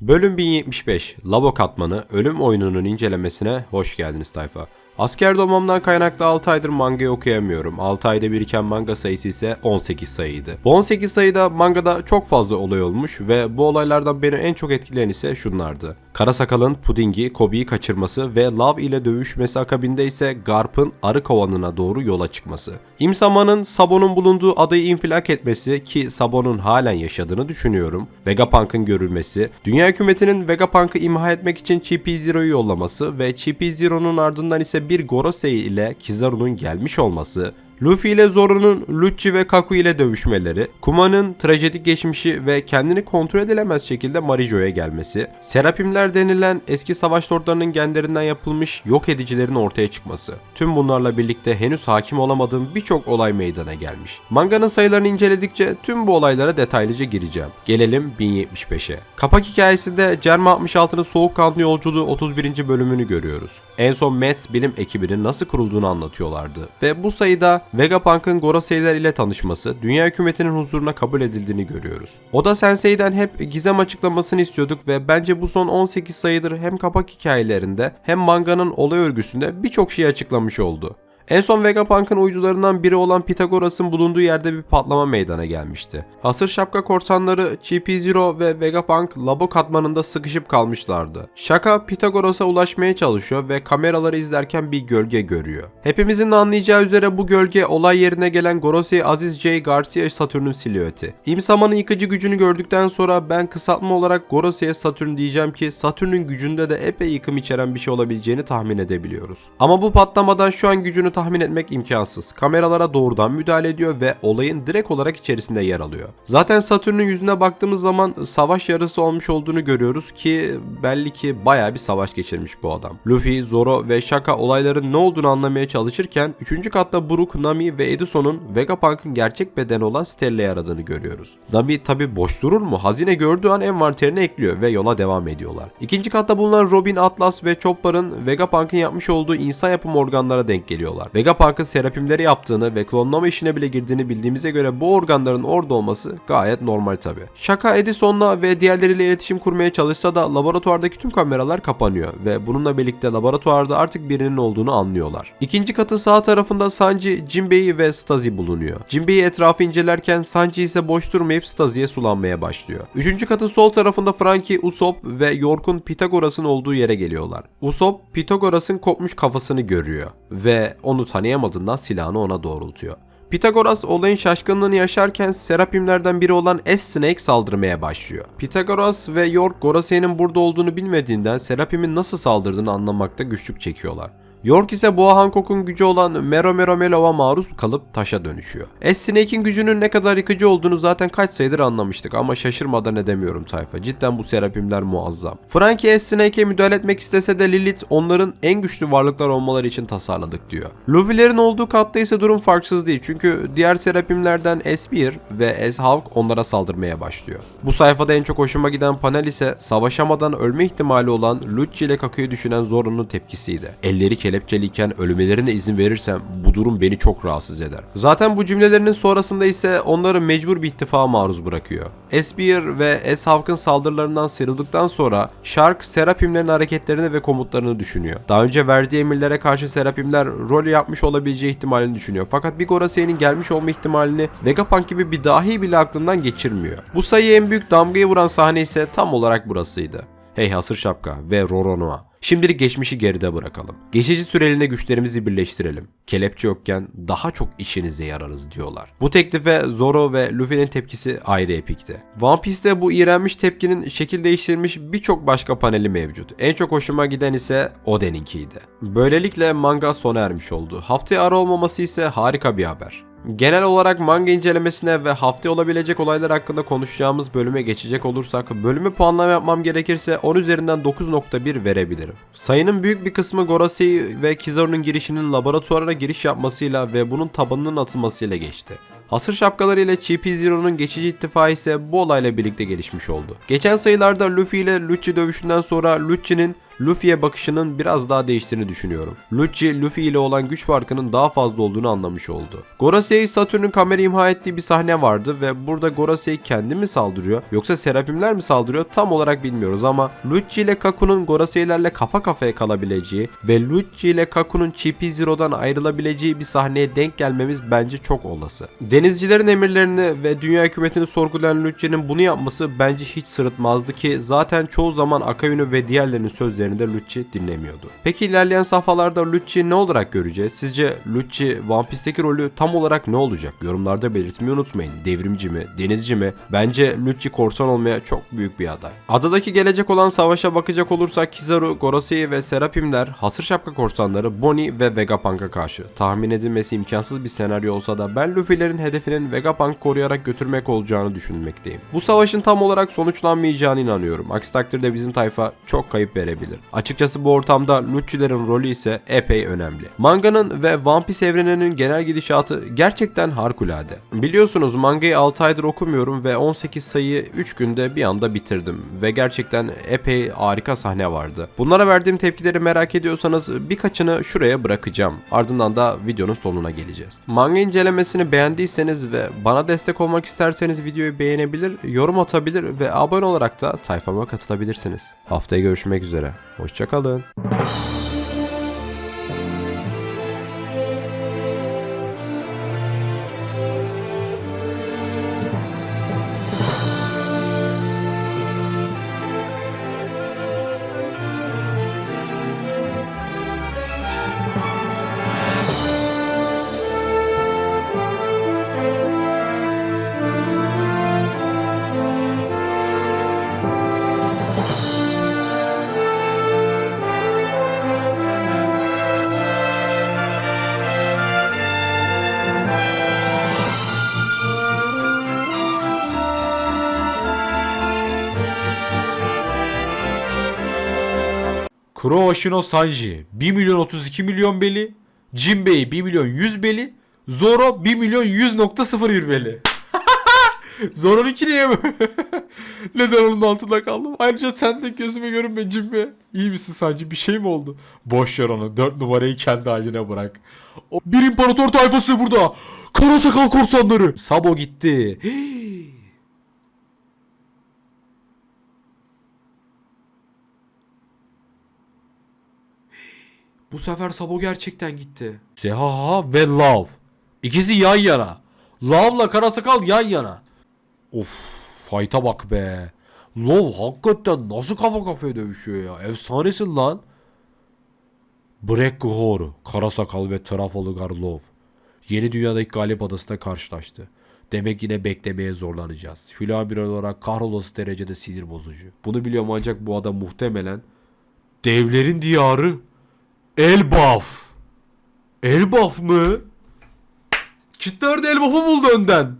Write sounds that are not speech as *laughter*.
Bölüm 1075 Labo Katmanı Ölüm Oyununun incelemesine hoş geldiniz tayfa. Asker doğmamdan kaynaklı 6 aydır mangayı okuyamıyorum. 6 ayda biriken manga sayısı ise 18 sayıydı. Bu 18 sayıda mangada çok fazla olay olmuş ve bu olaylardan beni en çok etkileyen ise şunlardı. Kara Sakal'ın Puding'i, Kobe'yi kaçırması ve Lav ile dövüşmesi akabinde ise Garp'ın arı kovanına doğru yola çıkması. İmsama'nın Sabo'nun bulunduğu adayı infilak etmesi ki Sabo'nun halen yaşadığını düşünüyorum. Vegapunk'ın görülmesi, Dünya hükümetinin Vegapunk'ı imha etmek için Chippy Zero'yu yollaması ve Chippy Zero'nun ardından ise bir Gorosei ile Kizaru'nun gelmiş olması, Luffy ile Zoro'nun Lucci ve Kaku ile dövüşmeleri, Kuma'nın trajedik geçmişi ve kendini kontrol edilemez şekilde Marijo'ya gelmesi, Serapimler denilen eski savaş lordlarının genlerinden yapılmış yok edicilerin ortaya çıkması. Tüm bunlarla birlikte henüz hakim olamadığım birçok olay meydana gelmiş. Manganın sayılarını inceledikçe tüm bu olaylara detaylıca gireceğim. Gelelim 1075'e. Kapak hikayesinde Cerma 66'nın soğukkanlı yolculuğu 31. bölümünü görüyoruz. En son Met bilim ekibinin nasıl kurulduğunu anlatıyorlardı ve bu sayıda Vegapunk'ın Gorosei'ler ile tanışması, dünya hükümetinin huzuruna kabul edildiğini görüyoruz. Oda Sensei'den hep gizem açıklamasını istiyorduk ve bence bu son 18 sayıdır hem kapak hikayelerinde hem manganın olay örgüsünde birçok şey açıklamış oldu. En son Vegapunk'ın uydularından biri olan Pythagoras'ın bulunduğu yerde bir patlama meydana gelmişti. Hasır şapka korsanları Chippy Zero ve Vegapunk labo katmanında sıkışıp kalmışlardı. Shaka Pythagoras'a ulaşmaya çalışıyor ve kameraları izlerken bir gölge görüyor. Hepimizin anlayacağı üzere bu gölge olay yerine gelen Gorosei Aziz J. Garcia Satürn'ün silüeti. İmsama'nın yıkıcı gücünü gördükten sonra ben kısaltma olarak Gorosei'ye Satürn diyeceğim ki Satürn'ün gücünde de epey yıkım içeren bir şey olabileceğini tahmin edebiliyoruz. Ama bu patlamadan şu an gücünü tahmin etmek imkansız. Kameralara doğrudan müdahale ediyor ve olayın direkt olarak içerisinde yer alıyor. Zaten Satürn'ün yüzüne baktığımız zaman savaş yarısı olmuş olduğunu görüyoruz ki belli ki baya bir savaş geçirmiş bu adam. Luffy, Zoro ve Shaka olayların ne olduğunu anlamaya çalışırken 3. katta Brook, Nami ve Edison'un Vegapunk'ın gerçek bedeni olan Stella'yı aradığını görüyoruz. Nami tabi boş durur mu? Hazine gördüğü an envanterine ekliyor ve yola devam ediyorlar. İkinci katta bulunan Robin, Atlas ve Chopper'ın Vegapunk'ın yapmış olduğu insan yapım organlara denk geliyorlar. Vegapunk'ın serapimleri yaptığını ve klonlama işine bile girdiğini bildiğimize göre bu organların orada olması gayet normal tabi. Shaka Edison'la ve diğerleriyle iletişim kurmaya çalışsa da laboratuvardaki tüm kameralar kapanıyor ve bununla birlikte laboratuvarda artık birinin olduğunu anlıyorlar. İkinci katın sağ tarafında Sanji, Jinbei ve Stazi bulunuyor. Jinbei etrafı incelerken Sanji ise boş durmayıp Stazi'ye sulanmaya başlıyor. Üçüncü katın sol tarafında Frankie, Usopp ve York'un Pythagoras'ın olduğu yere geliyorlar. Usopp Pythagoras'ın kopmuş kafasını görüyor ve onu tanıyamadığından silahını ona doğrultuyor. Pythagoras olayın şaşkınlığını yaşarken Serapimlerden biri olan S-Snake saldırmaya başlıyor. Pythagoras ve York Gorosei'nin burada olduğunu bilmediğinden Serapim'in nasıl saldırdığını anlamakta güçlük çekiyorlar. York ise Boğa Hancock'un gücü olan Mero Mero Melov'a maruz kalıp taşa dönüşüyor. S-Snake'in gücünün ne kadar yıkıcı olduğunu zaten kaç sayıdır anlamıştık ama şaşırmadan edemiyorum tayfa. Cidden bu serapimler muazzam. Frankie S-Snake'e müdahale etmek istese de Lilith onların en güçlü varlıklar olmaları için tasarladık diyor. Luffy'lerin olduğu katta ise durum farksız değil çünkü diğer serapimlerden S1 ve S-Hawk onlara saldırmaya başlıyor. Bu sayfada en çok hoşuma giden panel ise savaşamadan ölme ihtimali olan Lucci ile Kaku'yu düşünen Zoro'nun tepkisiydi. Elleri kelepçeliyken ölmelerine izin verirsem bu durum beni çok rahatsız eder. Zaten bu cümlelerinin sonrasında ise onları mecbur bir ittifaka maruz bırakıyor. S1 ve S-Hawk'ın saldırılarından sıyrıldıktan sonra Shark Serapimlerin hareketlerini ve komutlarını düşünüyor. Daha önce verdiği emirlere karşı Serapimler rol yapmış olabileceği ihtimalini düşünüyor. Fakat bir Gorosei'nin gelmiş olma ihtimalini Vegapunk gibi bir dahi bile aklından geçirmiyor. Bu sayıya en büyük damgayı vuran sahne ise tam olarak burasıydı. Hey Hasır Şapka ve Roronoa. Şimdilik geçmişi geride bırakalım. Geçici süreliğine güçlerimizi birleştirelim. Kelepçe yokken daha çok işinize yararız diyorlar. Bu teklife Zoro ve Luffy'nin tepkisi ayrı epikti. One Piece'te bu iğrenmiş tepkinin şekil değiştirilmiş birçok başka paneli mevcut. En çok hoşuma giden ise Oden'inkiydi. Böylelikle manga sona ermiş oldu. Haftaya ara olmaması ise harika bir haber. Genel olarak manga incelemesine ve haftaya olabilecek olaylar hakkında konuşacağımız bölüme geçecek olursak bölümü puanlama yapmam gerekirse 10 üzerinden 9.1 verebilirim. Sayının büyük bir kısmı Gorosei ve Kizaru'nun girişinin laboratuvara giriş yapmasıyla ve bunun tabanının atılmasıyla geçti. Hasır şapkaları ile Chippy Zero'nun geçici ittifakı ise bu olayla birlikte gelişmiş oldu. Geçen sayılarda Luffy ile Lucci dövüşünden sonra Lucci'nin Luffy'ye bakışının biraz daha değiştiğini düşünüyorum. Lucci, Luffy ile olan güç farkının daha fazla olduğunu anlamış oldu. Gorosei, Saturn'un kamera imha ettiği bir sahne vardı ve burada Gorosei kendi mi saldırıyor yoksa Serapimler mi saldırıyor tam olarak bilmiyoruz ama Lucci ile Kaku'nun Gorosei'lerle kafa kafaya kalabileceği ve Lucci ile Kaku'nun Chippy Zero'dan ayrılabileceği bir sahneye denk gelmemiz bence çok olası. Denizcilerin emirlerini ve dünya hükümetini sorgulayan Lucci'nin bunu yapması bence hiç sırıtmazdı ki zaten çoğu zaman Akayunu ve diğerlerinin sözlerini de Lucci dinlemiyordu. Peki ilerleyen safhalarda Lucci ne olarak göreceğiz? Sizce Lucci One Piece'teki rolü tam olarak ne olacak? Yorumlarda belirtmeyi unutmayın. Devrimci mi? Denizci mi? Bence Lucci korsan olmaya çok büyük bir aday. Adadaki gelecek olan savaşa bakacak olursak Kizaru, Gorosei ve Serapimler hasır şapka korsanları Bonnie ve Vegapunk'a karşı. Tahmin edilmesi imkansız bir senaryo olsa da ben Luffy'lerin hedefinin Vegapunk koruyarak götürmek olacağını düşünmekteyim. Bu savaşın tam olarak sonuçlanmayacağına inanıyorum. Aksi takdirde bizim tayfa çok kayıp verebilir. Açıkçası bu ortamda Lucci'lerin rolü ise epey önemli. Manganın ve One Piece evreninin genel gidişatı gerçekten harikulade. Biliyorsunuz mangayı 6 aydır okumuyorum ve 18 sayıyı 3 günde bir anda bitirdim ve gerçekten epey harika sahne vardı. Bunlara verdiğim tepkileri merak ediyorsanız birkaçını şuraya bırakacağım. Ardından da videonun sonuna geleceğiz. Manga incelemesini beğendiyseniz ve bana destek olmak isterseniz videoyu beğenebilir, yorum atabilir ve abone olarak da tayfama katılabilirsiniz. Haftaya görüşmek üzere. Hoşçakalın. Kuro Oshino Sanji 1 milyon 32 milyon beli. Jinbei 1 milyon 100 beli. Zoro 1 milyon 100.01 beli. *laughs* Zoro'nunki niye böyle? *laughs* Neden onun altında kaldım? Ayrıca sen de gözüme görünme Jinbe. İyi misin Sanji? Bir şey mi oldu? Boş ver onu. 4 numarayı kendi haline bırak. O bir imparator tayfası burada. Kara sakal korsanları. Sabo gitti. *gasps* Bu sefer Sabo gerçekten gitti. Sehaha ve Lav. İkisi yan yana. Lav'la Karasakal yan yana. Of fight'a bak be. Lav hakikaten nasıl kafa kafaya dövüşüyor ya. Efsanesin lan. Break Gohoru, Karasakal ve Trafalgar Love. Yeni dünyadaki Galip Adası'nda karşılaştı. Demek yine beklemeye zorlanacağız. Hüla bir olarak kahrolası derecede sinir bozucu. Bunu biliyorum ancak bu adam muhtemelen devlerin diyarı Elbaf. Elbaf mı? Kitlerde Elbaf'ı buldu önden.